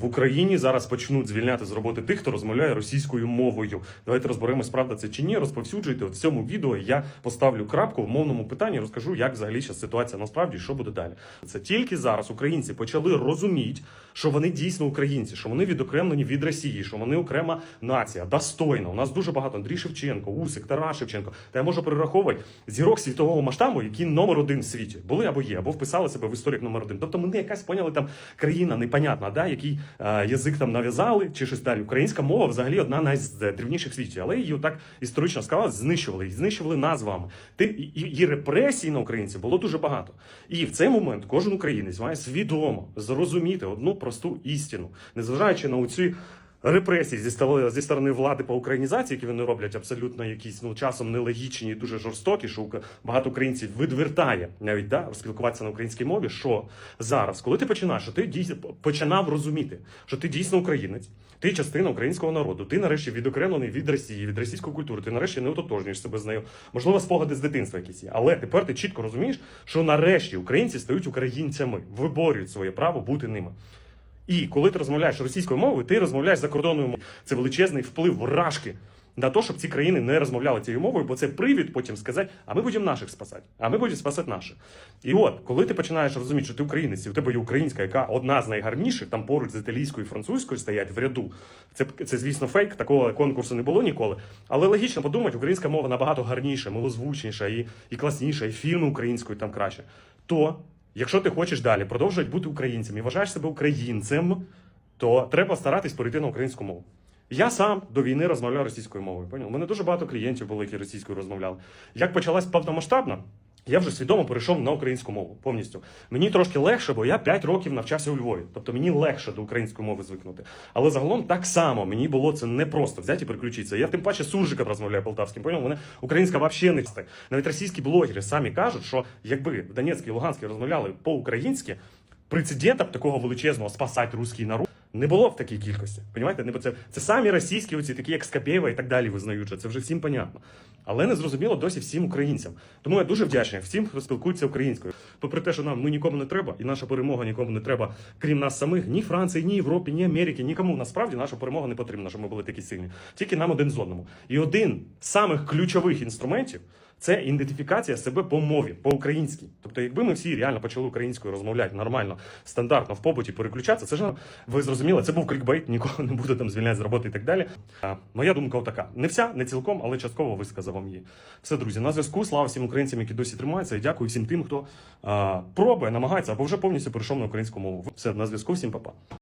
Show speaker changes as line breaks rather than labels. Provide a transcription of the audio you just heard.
В Україні зараз почнуть звільняти з роботи тих, хто розмовляє російською мовою. Давайте розберемось, правда це чи ні. Розповсюджуйте. В цьому відео я поставлю крапку в мовному питанні. Розкажу, як взагалі зараз ситуація насправді, що буде далі. Це тільки зараз українці почали розуміти, що вони дійсно українці, що вони відокремлені від Росії, що вони окрема нація, достойна. У нас дуже багато Андрій Шевченко, Усик, Тарас Шевченко. Та я можу перераховувати зірок світового масштабу, які номер один в світі були або є, або вписали себе в історію як номер один. Тобто ми не якась поняли там країна непонятна, да, який язик там нав'язали чи щось далі. Українська мова взагалі одна з древніших в але її так історично сказали, знищували, її знищували назвами. Ти і, і, і репресій на українців було дуже багато. І в цей момент кожен українець має свідомо зрозуміти одну просту істину, незважаючи на оці репресії зі сторони, зі сторони влади по українізації, які вони роблять абсолютно якісь ну часом нелогічні і дуже жорстокі, що багато українців відвертає навіть да, спілкуватися на українській мові. Що зараз, коли ти починаєш, що ти дійсно починав розуміти, що ти дійсно українець, ти частина українського народу, ти нарешті відокремлений від Росії, від російської культури, ти нарешті не ототожнюєш себе з нею. Можливо, спогади з дитинства якісь є. Але тепер ти чітко розумієш, що нарешті українці стають українцями, виборюють своє право бути ними. І коли ти розмовляєш російською мовою, ти розмовляєш закордонною мовою. Це величезний вплив вражки на те, щоб ці країни не розмовляли цією мовою, бо це привід потім сказати, а ми будемо наших спасати, а ми будемо спасати наших. І от, коли ти починаєш розуміти, що ти українець, і у тебе є українська, яка одна з найгарніших, там поруч з італійською і французькою стоять в ряду. Це, це звісно, фейк, такого конкурсу не було ніколи. Але логічно подумати, українська мова набагато гарніша, милозвучніша і, і класніша, і фільми українською там краще. То Якщо ти хочеш далі продовжувати бути українцем і вважаєш себе українцем, то треба старатись перейти на українську мову. Я сам до війни розмовляв російською мовою. Поняв? У мене дуже багато клієнтів було, які російською розмовляли. Як почалась повномасштабна, я вже свідомо перейшов на українську мову повністю. Мені трошки легше, бо я 5 років навчався у Львові. Тобто мені легше до української мови звикнути. Але загалом так само мені було це непросто взяти і переключитися. Я тим паче суржиком розмовляю полтавським. Поняв? Мене українська взагалі не чисте. Навіть російські блогери самі кажуть, що якби в Донецькій і Луганській розмовляли по-українськи, прецедентів такого величезного спасати русський народ. Не було в такій кількості. Понімаєте? Не це, це самі російські, оці такі як Скапєєва і так далі визнають, що це вже всім понятно. Але не зрозуміло досі всім українцям. Тому я дуже вдячний всім, хто спілкується українською. Попри те, що нам ми нікому не треба, і наша перемога нікому не треба, крім нас самих, ні Франції, ні Європі, ні Америки, нікому насправді наша перемога не потрібна, щоб ми були такі сильні. Тільки нам один з одному. І один з самих ключових інструментів. Це ідентифікація себе по мові, по-українськи. Тобто, якби ми всі реально почали українською розмовляти нормально, стандартно в побуті переключатися, це ж ви зрозуміли, це був клікбейт, нікого не буде там звільняти з роботи і так далі. Моя думка отака. Не вся, не цілком, але частково висказав вам її. Все, друзі, на зв'язку. Слава всім українцям, які досі тримаються, і дякую всім тим, хто а, пробує, намагається або вже повністю перейшов на українську мову. Все, на зв'язку, всім па-па.